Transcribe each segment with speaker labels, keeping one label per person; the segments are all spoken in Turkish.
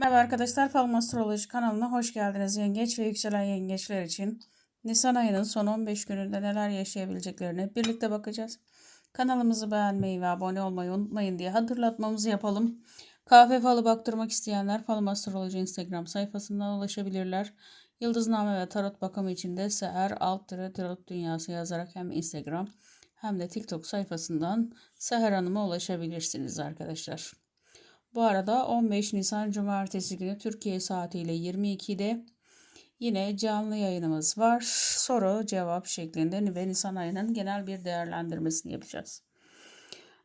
Speaker 1: Merhaba arkadaşlar, Falım Astroloji kanalına hoş geldiniz. Yengeç ve yükselen yengeçler için Nisan ayının son 15 gününde neler yaşayabileceklerine birlikte bakacağız. Kanalımızı beğenmeyi ve abone olmayı unutmayın diye hatırlatmamızı yapalım. Kahve falı baktırmak isteyenler Falım Astroloji Instagram sayfasından ulaşabilirler. Yıldızname ve tarot bakımı için de Seher alt tarot dünyası yazarak hem Instagram hem de TikTok sayfasından Seher Hanım'a ulaşabilirsiniz arkadaşlar. Bu arada 15 Nisan Cumartesi günü Türkiye saatiyle 22'de yine canlı yayınımız var. Soru cevap şeklinde ve Nisan ayının genel bir değerlendirmesini yapacağız.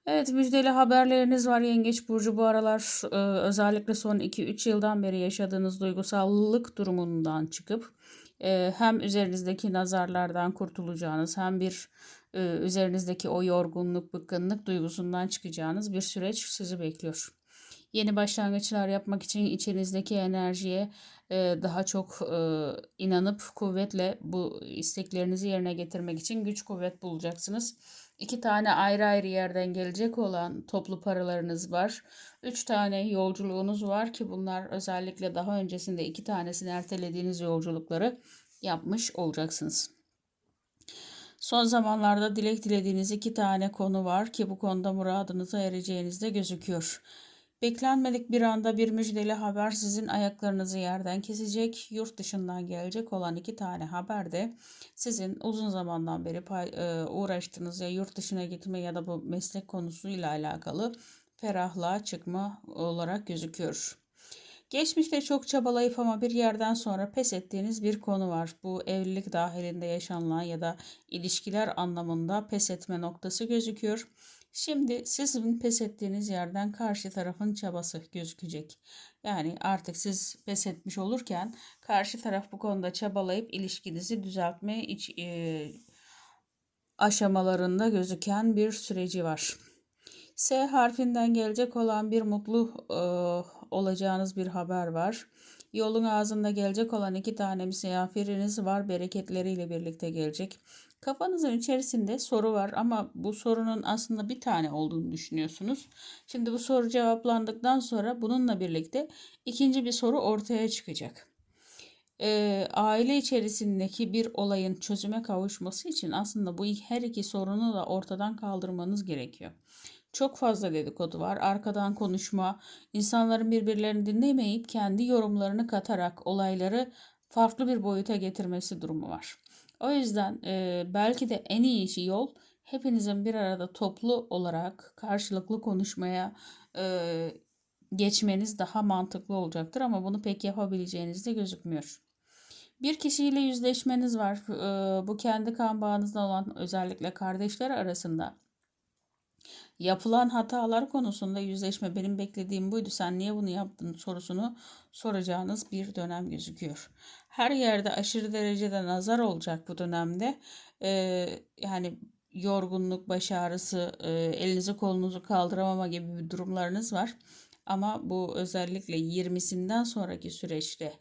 Speaker 1: Evet müjdeli haberleriniz var Yengeç Burcu bu aralar e, özellikle son 2-3 yıldan beri yaşadığınız duygusallık durumundan çıkıp e, hem üzerinizdeki nazarlardan kurtulacağınız hem bir e, üzerinizdeki o yorgunluk, bıkkınlık duygusundan çıkacağınız bir süreç sizi bekliyor yeni başlangıçlar yapmak için içinizdeki enerjiye e, daha çok e, inanıp kuvvetle bu isteklerinizi yerine getirmek için güç kuvvet bulacaksınız. İki tane ayrı ayrı yerden gelecek olan toplu paralarınız var. Üç tane yolculuğunuz var ki bunlar özellikle daha öncesinde iki tanesini ertelediğiniz yolculukları yapmış olacaksınız. Son zamanlarda dilek dilediğiniz iki tane konu var ki bu konuda muradınıza ereceğiniz de gözüküyor. Beklenmedik bir anda bir müjdeli haber sizin ayaklarınızı yerden kesecek. Yurt dışından gelecek olan iki tane haber de sizin uzun zamandan beri e, uğraştığınız ya yurt dışına gitme ya da bu meslek konusuyla alakalı ferahlığa çıkma olarak gözüküyor. Geçmişte çok çabalayıp ama bir yerden sonra pes ettiğiniz bir konu var. Bu evlilik dahilinde yaşanılan ya da ilişkiler anlamında pes etme noktası gözüküyor. Şimdi sizin pes ettiğiniz yerden karşı tarafın çabası gözükecek. Yani artık siz pes etmiş olurken karşı taraf bu konuda çabalayıp ilişkinizi düzeltme iç, e, aşamalarında gözüken bir süreci var. S harfinden gelecek olan bir mutlu e, olacağınız bir haber var. Yolun ağzında gelecek olan iki tane misafiriniz var. Bereketleriyle birlikte gelecek. Kafanızın içerisinde soru var ama bu sorunun aslında bir tane olduğunu düşünüyorsunuz. Şimdi bu soru cevaplandıktan sonra bununla birlikte ikinci bir soru ortaya çıkacak. Ee, aile içerisindeki bir olayın çözüme kavuşması için aslında bu her iki sorunu da ortadan kaldırmanız gerekiyor. Çok fazla dedikodu var. Arkadan konuşma, insanların birbirlerini dinlemeyip kendi yorumlarını katarak olayları farklı bir boyuta getirmesi durumu var. O yüzden e, belki de en iyi yol hepinizin bir arada toplu olarak karşılıklı konuşmaya e, geçmeniz daha mantıklı olacaktır ama bunu pek yapabileceğiniz de gözükmüyor. Bir kişiyle yüzleşmeniz var. E, bu kendi kan bağınızda olan özellikle kardeşler arasında yapılan hatalar konusunda yüzleşme benim beklediğim buydu. Sen niye bunu yaptın sorusunu soracağınız bir dönem gözüküyor. Her yerde aşırı derecede nazar olacak bu dönemde. Ee, yani yorgunluk, baş ağrısı, e, elinizi kolunuzu kaldıramama gibi bir durumlarınız var. Ama bu özellikle 20'sinden sonraki süreçte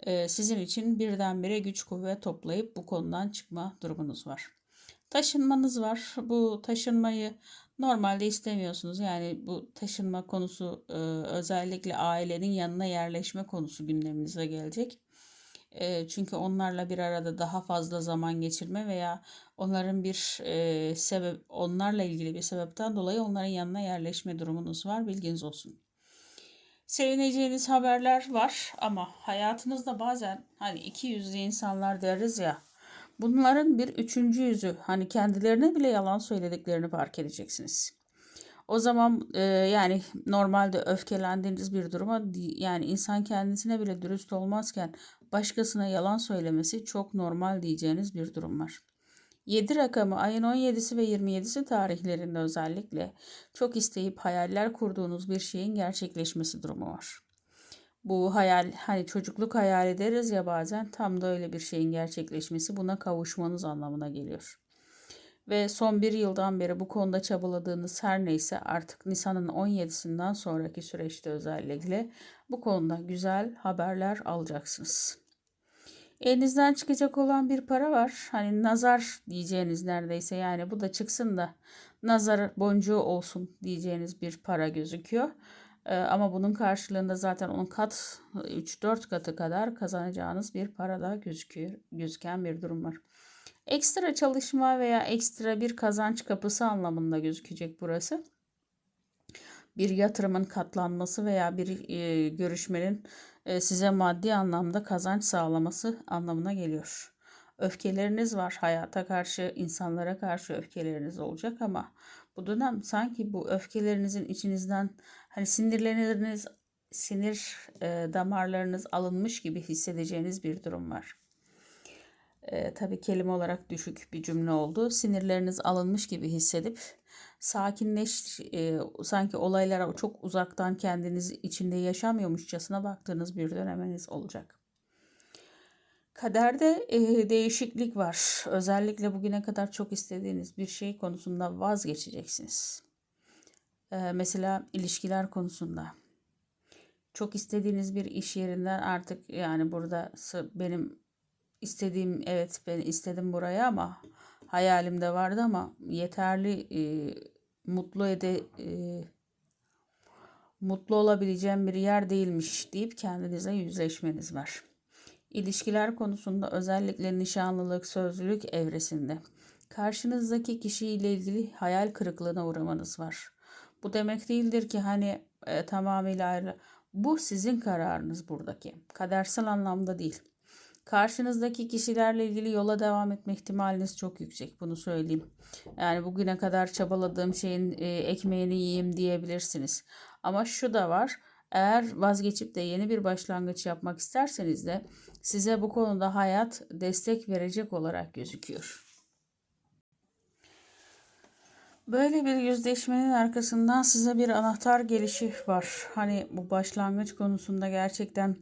Speaker 1: e, sizin için birdenbire güç kuvvet toplayıp bu konudan çıkma durumunuz var. Taşınmanız var. Bu taşınmayı normalde istemiyorsunuz. Yani bu taşınma konusu e, özellikle ailenin yanına yerleşme konusu gündeminize gelecek. E, çünkü onlarla bir arada daha fazla zaman geçirme veya onların bir e, sebep onlarla ilgili bir sebepten dolayı onların yanına yerleşme durumunuz var. Bilginiz olsun. Sevineceğiniz haberler var ama hayatınızda bazen hani iki yüzlü insanlar deriz ya Bunların bir üçüncü yüzü hani kendilerine bile yalan söylediklerini fark edeceksiniz. O zaman e, yani normalde öfkelendiğiniz bir duruma yani insan kendisine bile dürüst olmazken başkasına yalan söylemesi çok normal diyeceğiniz bir durum var. 7 rakamı ayın 17'si ve 27'si tarihlerinde özellikle çok isteyip hayaller kurduğunuz bir şeyin gerçekleşmesi durumu var bu hayal hani çocukluk hayal ederiz ya bazen tam da öyle bir şeyin gerçekleşmesi buna kavuşmanız anlamına geliyor. Ve son bir yıldan beri bu konuda çabaladığınız her neyse artık Nisan'ın 17'sinden sonraki süreçte özellikle bu konuda güzel haberler alacaksınız. Elinizden çıkacak olan bir para var. Hani nazar diyeceğiniz neredeyse yani bu da çıksın da nazar boncuğu olsun diyeceğiniz bir para gözüküyor. Ee, ama bunun karşılığında zaten onun kat 3-4 katı kadar kazanacağınız bir para da gözüküyor, gözüken bir durum var. Ekstra çalışma veya ekstra bir kazanç kapısı anlamında gözükecek burası. Bir yatırımın katlanması veya bir e, görüşmenin e, size maddi anlamda kazanç sağlaması anlamına geliyor. Öfkeleriniz var. Hayata karşı, insanlara karşı öfkeleriniz olacak ama bu dönem sanki bu öfkelerinizin içinizden hani sinirleriniz, sinir e, damarlarınız alınmış gibi hissedeceğiniz bir durum var. E, tabii kelime olarak düşük bir cümle oldu. Sinirleriniz alınmış gibi hissedip sakinleş, e, sanki olaylara çok uzaktan kendiniz içinde yaşamıyormuşçasına baktığınız bir döneminiz olacak. Kaderde e, değişiklik var. Özellikle bugüne kadar çok istediğiniz bir şey konusunda vazgeçeceksiniz. E, mesela ilişkiler konusunda. Çok istediğiniz bir iş yerinden artık yani burada benim istediğim evet ben istedim buraya ama hayalimde vardı ama yeterli e, mutlu ede e, mutlu olabileceğim bir yer değilmiş deyip kendinize yüzleşmeniz var. İlişkiler konusunda özellikle nişanlılık, sözlülük evresinde karşınızdaki kişiyle ilgili hayal kırıklığına uğramanız var. Bu demek değildir ki hani e, tamamıyla ayrı. Bu sizin kararınız buradaki. Kadersel anlamda değil. Karşınızdaki kişilerle ilgili yola devam etme ihtimaliniz çok yüksek. Bunu söyleyeyim. Yani bugüne kadar çabaladığım şeyin e, ekmeğini yiyeyim diyebilirsiniz. Ama şu da var. Eğer vazgeçip de yeni bir başlangıç yapmak isterseniz de size bu konuda hayat destek verecek olarak gözüküyor. Böyle bir yüzleşmenin arkasından size bir anahtar gelişi var. Hani bu başlangıç konusunda gerçekten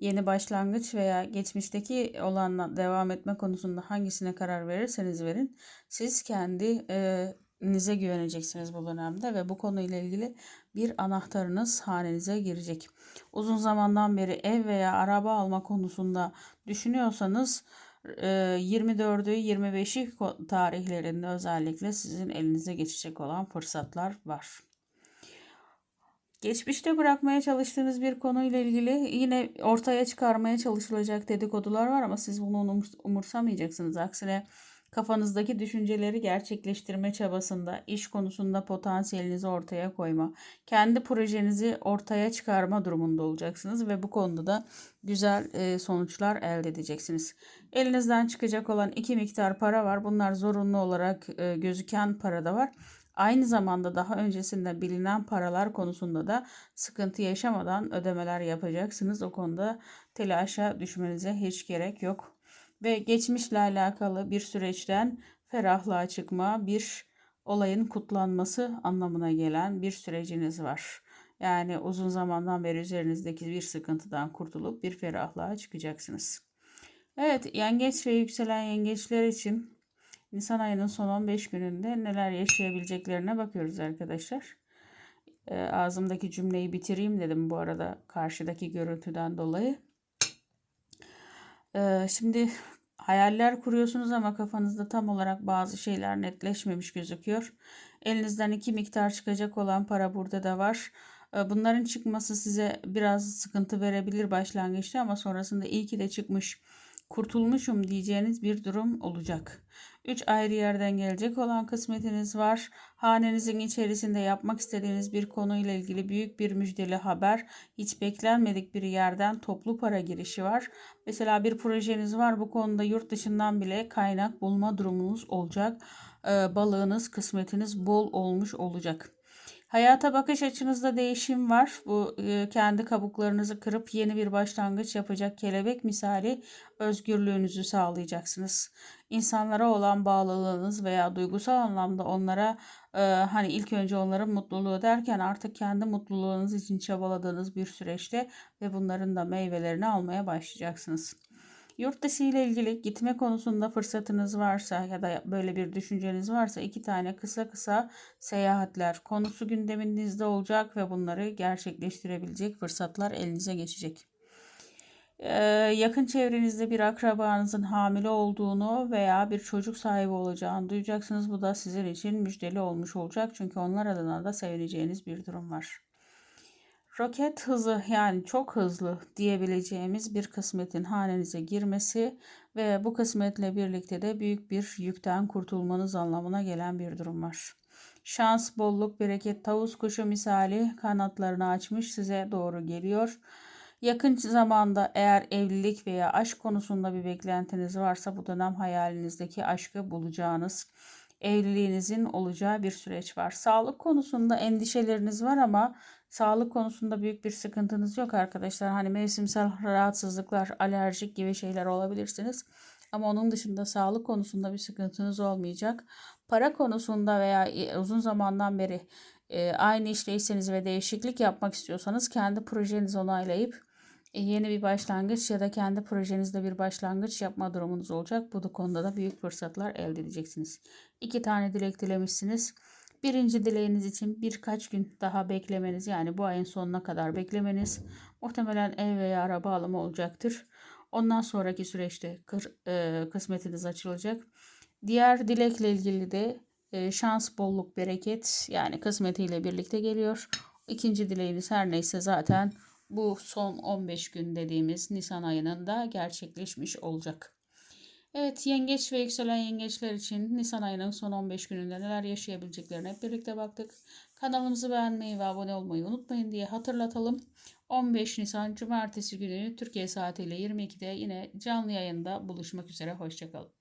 Speaker 1: yeni başlangıç veya geçmişteki olanla devam etme konusunda hangisine karar verirseniz verin. Siz kendi e, nize güveneceksiniz bu dönemde ve bu konuyla ilgili bir anahtarınız hanenize girecek. Uzun zamandan beri ev veya araba alma konusunda düşünüyorsanız 24'ü 25'i tarihlerinde özellikle sizin elinize geçecek olan fırsatlar var. Geçmişte bırakmaya çalıştığınız bir konuyla ilgili yine ortaya çıkarmaya çalışılacak dedikodular var ama siz bunu umursamayacaksınız. Aksine kafanızdaki düşünceleri gerçekleştirme çabasında, iş konusunda potansiyelinizi ortaya koyma, kendi projenizi ortaya çıkarma durumunda olacaksınız ve bu konuda da güzel e, sonuçlar elde edeceksiniz. Elinizden çıkacak olan iki miktar para var. Bunlar zorunlu olarak e, gözüken para da var. Aynı zamanda daha öncesinde bilinen paralar konusunda da sıkıntı yaşamadan ödemeler yapacaksınız. O konuda telaşa düşmenize hiç gerek yok ve geçmişle alakalı bir süreçten ferahlığa çıkma, bir olayın kutlanması anlamına gelen bir süreciniz var. Yani uzun zamandan beri üzerinizdeki bir sıkıntıdan kurtulup bir ferahlığa çıkacaksınız. Evet, yengeç ve yükselen yengeçler için Nisan ayının son 15 gününde neler yaşayabileceklerine bakıyoruz arkadaşlar. E, ağzımdaki cümleyi bitireyim dedim bu arada karşıdaki görüntüden dolayı. Şimdi hayaller kuruyorsunuz ama kafanızda tam olarak bazı şeyler netleşmemiş gözüküyor. Elinizden iki miktar çıkacak olan para burada da var. Bunların çıkması size biraz sıkıntı verebilir başlangıçta ama sonrasında iyi ki de çıkmış kurtulmuşum diyeceğiniz bir durum olacak. Üç ayrı yerden gelecek olan kısmetiniz var. Hanenizin içerisinde yapmak istediğiniz bir konuyla ilgili büyük bir müjdeli haber. Hiç beklenmedik bir yerden toplu para girişi var. Mesela bir projeniz var. Bu konuda yurt dışından bile kaynak bulma durumunuz olacak. Ee, balığınız, kısmetiniz bol olmuş olacak. Hayata bakış açınızda değişim var. Bu e, kendi kabuklarınızı kırıp yeni bir başlangıç yapacak kelebek misali özgürlüğünüzü sağlayacaksınız. İnsanlara olan bağlılığınız veya duygusal anlamda onlara e, hani ilk önce onların mutluluğu derken artık kendi mutluluğunuz için çabaladığınız bir süreçte ve bunların da meyvelerini almaya başlayacaksınız. Yurt dışı ile ilgili gitme konusunda fırsatınız varsa ya da böyle bir düşünceniz varsa iki tane kısa kısa seyahatler konusu gündeminizde olacak ve bunları gerçekleştirebilecek fırsatlar elinize geçecek. Ee, yakın çevrenizde bir akrabanızın hamile olduğunu veya bir çocuk sahibi olacağını duyacaksınız. Bu da sizin için müjdeli olmuş olacak. Çünkü onlar adına da sevineceğiniz bir durum var. Roket hızı yani çok hızlı diyebileceğimiz bir kısmetin hanenize girmesi ve bu kısmetle birlikte de büyük bir yükten kurtulmanız anlamına gelen bir durum var. Şans, bolluk, bereket, tavus kuşu misali kanatlarını açmış size doğru geliyor. Yakın zamanda eğer evlilik veya aşk konusunda bir beklentiniz varsa bu dönem hayalinizdeki aşkı bulacağınız, evliliğinizin olacağı bir süreç var. Sağlık konusunda endişeleriniz var ama sağlık konusunda büyük bir sıkıntınız yok arkadaşlar. Hani mevsimsel rahatsızlıklar, alerjik gibi şeyler olabilirsiniz. Ama onun dışında sağlık konusunda bir sıkıntınız olmayacak. Para konusunda veya e, uzun zamandan beri e, aynı işteyseniz ve değişiklik yapmak istiyorsanız kendi projenizi onaylayıp e, yeni bir başlangıç ya da kendi projenizde bir başlangıç yapma durumunuz olacak. Bu da konuda da büyük fırsatlar elde edeceksiniz. İki tane dilek dilemişsiniz. Birinci dileğiniz için birkaç gün daha beklemeniz yani bu ayın sonuna kadar beklemeniz muhtemelen ev veya araba alımı olacaktır. Ondan sonraki süreçte kır, e, kısmetiniz açılacak. Diğer dilekle ilgili de e, şans, bolluk, bereket yani kısmetiyle birlikte geliyor. İkinci dileğiniz her neyse zaten bu son 15 gün dediğimiz Nisan ayının da gerçekleşmiş olacak. Evet yengeç ve yükselen yengeçler için Nisan ayının son 15 gününde neler yaşayabileceklerine hep birlikte baktık. Kanalımızı beğenmeyi ve abone olmayı unutmayın diye hatırlatalım. 15 Nisan Cumartesi günü Türkiye saatiyle 22'de yine canlı yayında buluşmak üzere. Hoşçakalın.